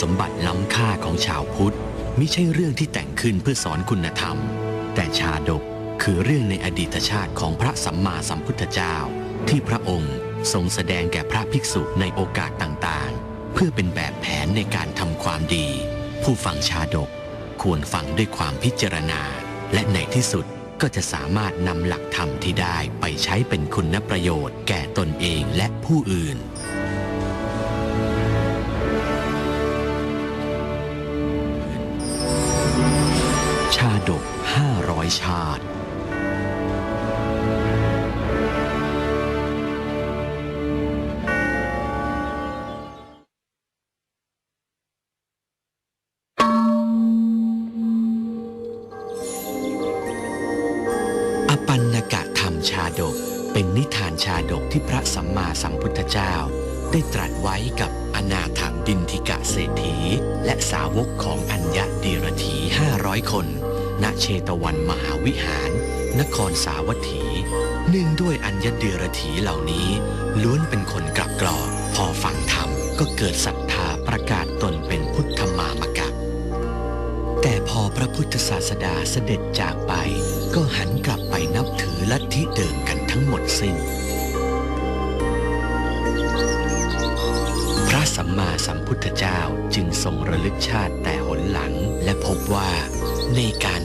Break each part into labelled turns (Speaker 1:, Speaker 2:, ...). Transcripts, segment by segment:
Speaker 1: สมบัติล้ำค่าของชาวพุทธมิใช่เรื่องที่แต่งขึ้นเพื่อสอนคุณธรรม แต่ชาดกคือเรื่องในอดีตชาติของพระสัมมาสัมพุทธเจ้า ที่พระองค์ทรงแสดงแก่พระภิกษุในโอกาสต่างๆ เพื่อเป็นแบบแผนในการทำความดี ผู้ฟังชาดกควรฟังด้วยความพิจารณา และในที่สุดก็จะสามารถนำหลักธรรมที่ได้ไปใช้เป็นคุณประโยชน์แก่ตนเองและผู้อื่นาดก 500 ชาติ อปันนกะธรรมชาดก เป็นนิทานชาดกที่พระสัมมาสัมพุทธเจ้า ได้ตรัสไว้กับอนาถดินทิกะเศรษฐี และสาวกของอัญญะดีรถี500 คน ณเชตวันมหาวิหาร นครสาวัตถี เนื่องด้วยอัญญเดียรถีเหล่านี้ ล้วนเป็นคนกลับกรอกพอฟังธรรมก็เกิดศรัทธาประกาศตนเป็นพุทธมามกะแต่พอพระพุทธศาสดาเสด็จจากไป ก็หันกลับไปนับถือลัทธิเดิมกันทั้งหมดสิ้น พระสัมมาสัมพุทธเจ้าจึงทรงระลึกชาติแต่หนหลังและพบว่าในการ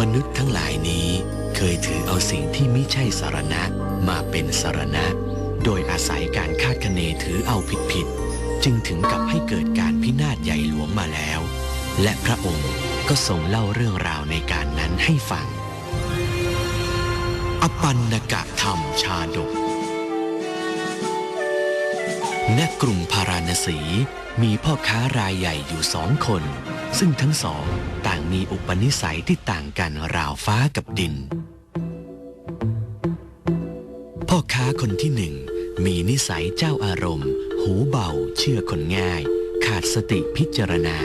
Speaker 1: มนุษย์ทั้งหลายนี้เคยถือเอาสิ่งที่ไม่ใช่สารณะมาเป็นสารณะ โดยอาศัยการคาดคะเนถือเอาผิดผิดๆจึงถึงกับให้เกิดการพินาศใหญ่หลวงมาแล้ว และพระองค์ก็ทรงเล่าเรื่องราวในการนั้นให้ฟัง อปันนกะธรรมชาดกณกรุงพาราณสี มีพ่อค้ารายใหญ่อยู่สองคน ซึ่งทั้งสองต่างมีอุปนิสัยที่ต่างกันราวฟ้ากับดิน พ่อค้าคนที่หนึ่งมีนิสัยเจ้าอารมณ์ หูเบา เชื่อคนง่าย ขาดสติพิจารณา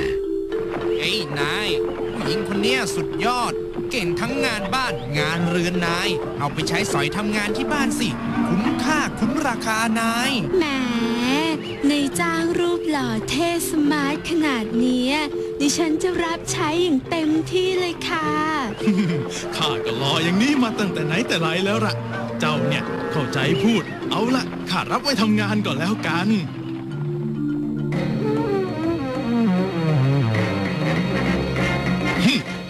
Speaker 2: เฮ้ยนายผู้หญิงคนเนี้ยสุดยอด เก่งทั้งงานบ้านงานเรือนนาย เอาไปใช้สอยทำงานที่บ้านสิ คุ้มค่าคุ้มราคานาย
Speaker 3: แหม ในจ้างรูปหล่อเท่สมาร์ทขนาดเนี้ยดิฉันจะรับใช้อย่างเต็มที่เลยค่ะ
Speaker 4: ข้าก็รออย่างนี้มาตั้งแต่ไหนแต่ไรแล้วล่ะ เจ้าเนี่ยเข้าใจพูด เอาละข้ารับไว้ทำงานก่อนแล้วกัน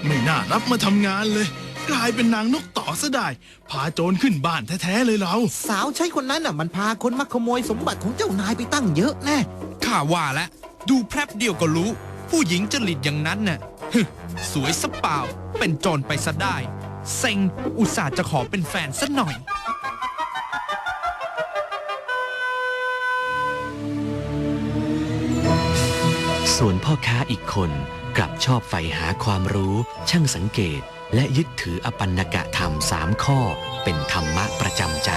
Speaker 4: ไม่น่ารับมาทำงานเลย กลายเป็นนางนกต่อซะได้ พาโจรขึ้นบ้านแท้ๆเลยเรา
Speaker 5: สาวใช้คนนั้นน่ะมันพาคนมาขโมยสมบัติของเจ้านายไปตั้งเยอะแน่
Speaker 2: ข้าว่าแล้วดูแพรบเดียวก็รู้ ผู้หญิงจริตอย่างนั้นน่ะฮึสวยสะเปล่า เป็นโจรไปซะได้เซ็งอุตส่าห์จะขอเป็นแฟนซะหน่อย
Speaker 1: ส่วนพ่อค้าอีกคนกลับชอบใฝ่หาความรู้ช่างสังเกต และยึดถืออปันนกะธรรมสามข้อเป็นธรรมะประจำใจ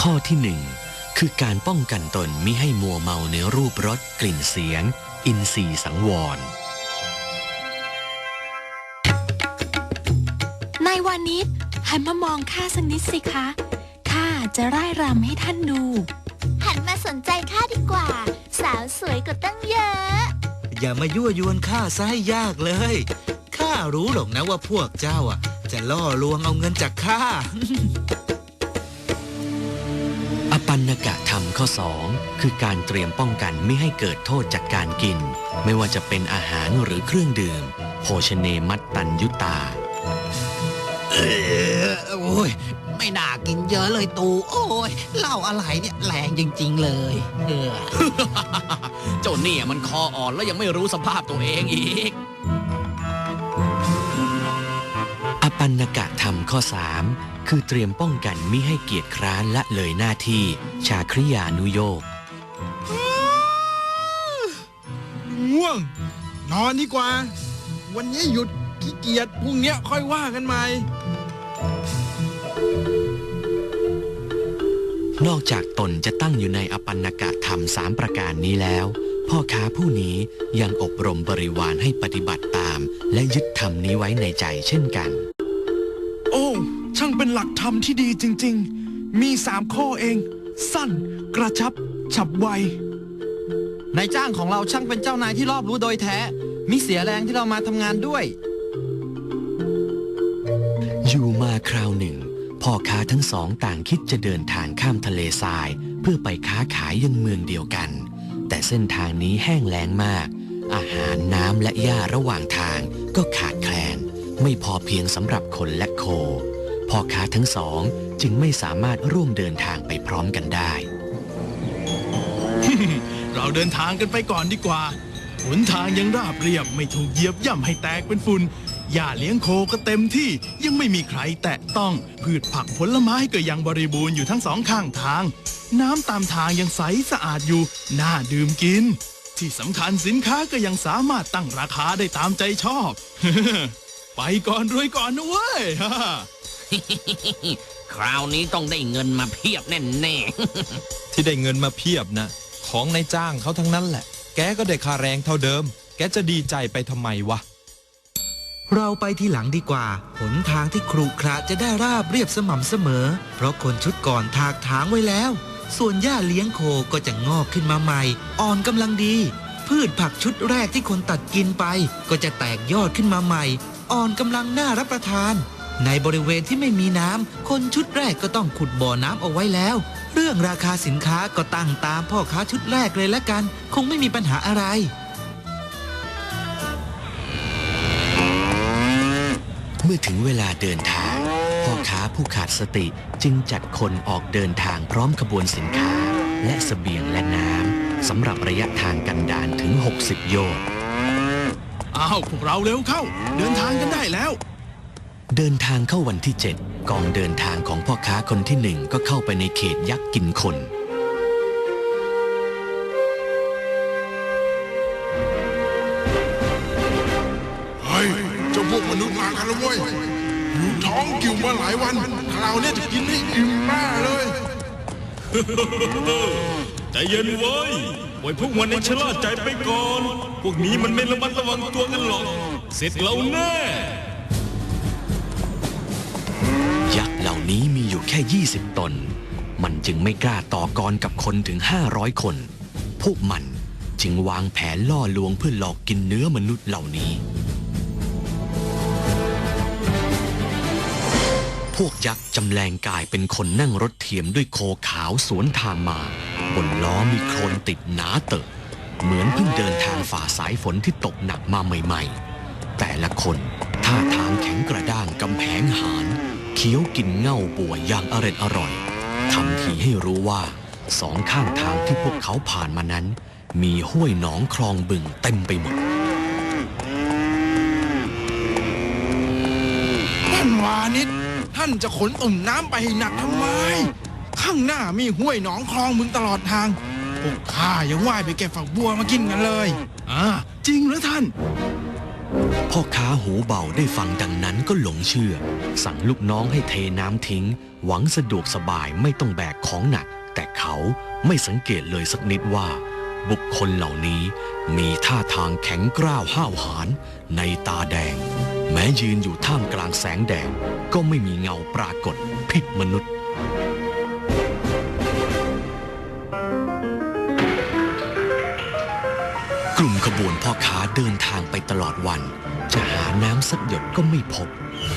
Speaker 1: ข้อที่หนึ่งคือการป้องกันตนมิให้มัวเมาในรูปรสกลิ่นเสียง อินทรีย์สังวร
Speaker 6: นายวานิชหันมามองข้าสักนิดสิคะข้าจะร่ายรำให้ท่านดู
Speaker 7: หันมาสนใจข้าดีกว่า สาวสวยกว่าตั้งเยอะ
Speaker 5: อย่ามายั่วยวนข้าซะให้ยากเลยข้า รู้หรอกนะว่าพวกเจ้าอะ จะล่อลวงเอาเงินจากข้า
Speaker 1: อปันนกะธรรมข้อสองคือการเตรียมป้องกันไม่ให้เกิดโทษจากการกิน ไม่ว่าจะเป็นอาหารหรือเครื่องดื่มโภชเนมัตตัญยุตา
Speaker 5: เออโอ้ยไม่น่ากินเยอะเลยตูโอ้ยเหล้าอะไรเนี่ยแรงจริง ๆ เลยเออ
Speaker 8: เจ้าเนี่ยมันคออ่อนแล้วยังไม่รู้สภาพตัวเองอีก
Speaker 1: อ ปันนกะธรรมข้อสามคือเตรียมป้องกันมิให้เกียรติคร้านละเลยหน้าที่ ชาคริยานุโยก
Speaker 4: ง่วง นอนดีกว่า วันนี้หยุดขี้เกียจพรุ่งเนี้ยค่อยว่ากันใหม่
Speaker 1: นอกจากตนจะตั้งอยู่ในอปันนกะธรรมสามประการนี้แล้ว พ่อค้าผู้นี้ยังอบรมบริวารให้ปฏิบัติตาม และยึดธรรมนี้ไว้ในใจเช่นกัน
Speaker 2: โอ้ช่างเป็น หลักธรรมที่ดีจริง ๆ มีสามข้อเอง สั้น กระชับ ฉับไว
Speaker 9: นายจ้างของเราช่างเป็นเจ้านายที่รอบรู้โดยแท้ มิเสียแรงที่เรามาทำงานด้วย
Speaker 1: อยู่มาคราวหนึ่ง พ่อค้าทั้งสองต่างคิดจะเดินทางข้ามทะเลทราย เพื่อไปค้าขายยังเมืองเดียวกัน แต่เส้นทางนี้แห้งแล้งมาก อาหารน้ำและหญ้าระหว่างทางก็ขาดแคลน ไม่พอเพียงสำหรับคนและโค พ่อค้าทั้งสองจึงไม่สามารถร่วมเดินทางไปพร้อมกันได้
Speaker 4: เราเดินทางกันไปก่อนดีกว่าหนทางยังราบเรียบไม่ถูกเหยียบย่ำให้แตกเป็นฝุ่นหญ้าเลี้ยงโคก็เต็มที่ยังไม่มีใครแตะต้อง พืชผักผลไม้ก็ยังบริบูรณ์อยู่ทั้งสองข้างทาง น้ำตามทางยังใสสะอาดอยู่ น่าดื่มกิน ที่สำคัญสินค้าก็ยังสามารถตั้งราคาได้ตามใจชอบ ไปก่อนรวยก่อนนะเว้ย
Speaker 8: คราวนี้ต้องได้เงินมาเพียบแน่
Speaker 10: ที่ได้เงินมาเพียบนะของนายจ้างเขาทั้งนั้นแหละ แกก็ได้ค่าแรงเท่าเดิม แกจะดีใจไปทำไมวะ
Speaker 11: เราไปที่หลังดีกว่า หนทางที่ครุขระจะได้ราบเรียบสม่ำเสมอ เพราะคนชุดก่อนถากถางไว้แล้ว ส่วนหญ้าเลี้ยงโคก็จะงอกขึ้นมาใหม่ อ่อนกำลังดี พืชผักชุดแรกที่คนตัดกินไป ก็จะแตกยอดขึ้นมาใหม่ อ่อนกำลังน่ารับประทาน ในบริเวณที่ไม่มีน้ำ คนชุดแรกก็ต้องขุดบ่อน้ำเอาไว้แล้ว เรื่องราคาสินค้าก็ตั้งตามพ่อค้าชุดแรกเลยละกัน คงไม่มีปัญหาอะไร
Speaker 1: เมื่อถึงเวลาเดินทาง พ่อค้าผู้ขาดสติจึงจัดคนออกเดินทางพร้อมขบวนสินค้า และเสบียงและน้ำสำหรับระยะทางกันดานถึง 60 โยชน์
Speaker 4: อ้าวพวกเราเร็วเข้า เดินทางกันได้แล้ว
Speaker 1: เดินทางเข้าวันที่ 7 กองเดินทางของพ่อค้าคนที่หนึ่งก็เข้าไปในเขตยักษ์กินคน
Speaker 12: เฮ้ยเจ้าพวกมนุษย์มากันแล้วเว้ยอยู่ท้องกิ่วมาหลายวันคราวนี้จะกินให้อิ่มแน่เลย
Speaker 13: ใจเย็นเว้ยปล่อยพวกมันในชะล่าใจไปก่อน พวกนี้มันไม่ระมัดระวังตัวกันหรอก เสร็จเราแน่
Speaker 1: ยักษ์เหล่านี้มีอยู่แค่ 20 ตน มันจึงไม่กล้าต่อกรกับคนถึง 500 คน พวกมันจึงวางแผนล่อลวงเพื่อหลอกกินเนื้อมนุษย์เหล่านี้ พวกยักษ์จำแรงกายเป็นคนนั่งรถเทียมด้วยโคขาวสวนทางมา บนล้อมีโคลนติดหนาเตอะเหมือนเพิ่งเดินทางฝ่าสายฝนที่ตกหนักมาใหม่ ๆ แต่ละคนท่าทางแข็งกระด้างกำแพง คี้ยวกินเง่าป่วยอย่างอร็ดอร่อยทำทีให้รู้ว่าสองข้างทางที่พวกเขาผ่านมานั้น มีห้วยหนองคลองบึงเต็มไปหมด
Speaker 2: ท่านวานิชท่านจะขนตุ่มน้ำไปให้หนักทำไม ข้างหน้ามีห้วยหนองคลองมึงตลอดทางพวกข้ายังว่ายไปเก็บฝักบัวมากินกันเลย
Speaker 4: อ่าจริงเหรอท่าน
Speaker 1: พ่อค้าหูเบาได้ฟังดังนั้นก็หลงเชื่อ สั่งลูกน้องให้เทน้ำทิ้ง หวังสะดวกสบายไม่ต้องแบกของหนัก แต่เขาไม่สังเกตเลยสักนิดว่า บุคคลเหล่านี้มีท่าทางแข็งกร้าวห้าวหาญในตาแดง แม้ยืนอยู่ท่ามกลางแสงแดดก็ไม่มีเงาปรากฏผิดมนุษย์ บวนพ่อค้าเดินทางไปตลอดวัน จะหาน้ำสักหยดก็ไม่พบ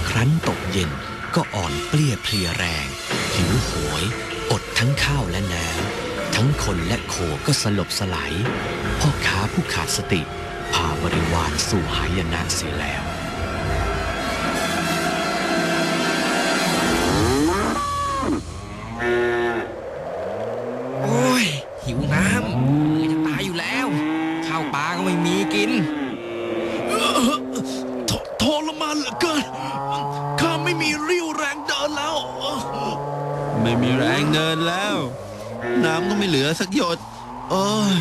Speaker 1: ครั้นตกเย็นก็อ่อนเปลี้ยเพลียแรง หิวโหย อดทั้งข้าวและน้ำทั้งคนและโคก็สลบสลายพ่อค้าผู้ขาดสติพาบริวารสู่หายนะเสียแล้ว
Speaker 14: แล้ว น้ำก็ไม่เหลือสักหยด โอ้ย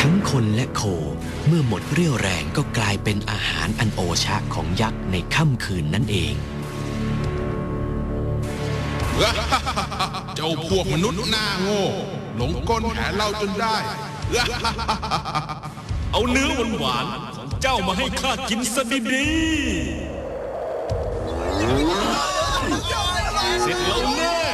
Speaker 1: ทั้งคนและโคเมื่อหมดเรี่ยวแรงก็กลายเป็นอาหารอันโอชะของยักษ์ในค่ำคืนนั่นเอง
Speaker 12: เจ้าพวกมนุษย์หน้าโง่ หลงกลแผนเราจนได้
Speaker 13: เอาเนื้อหวานๆของ เจ้ามาให้ข้ากินซะดีๆเสร็จแล้วแน่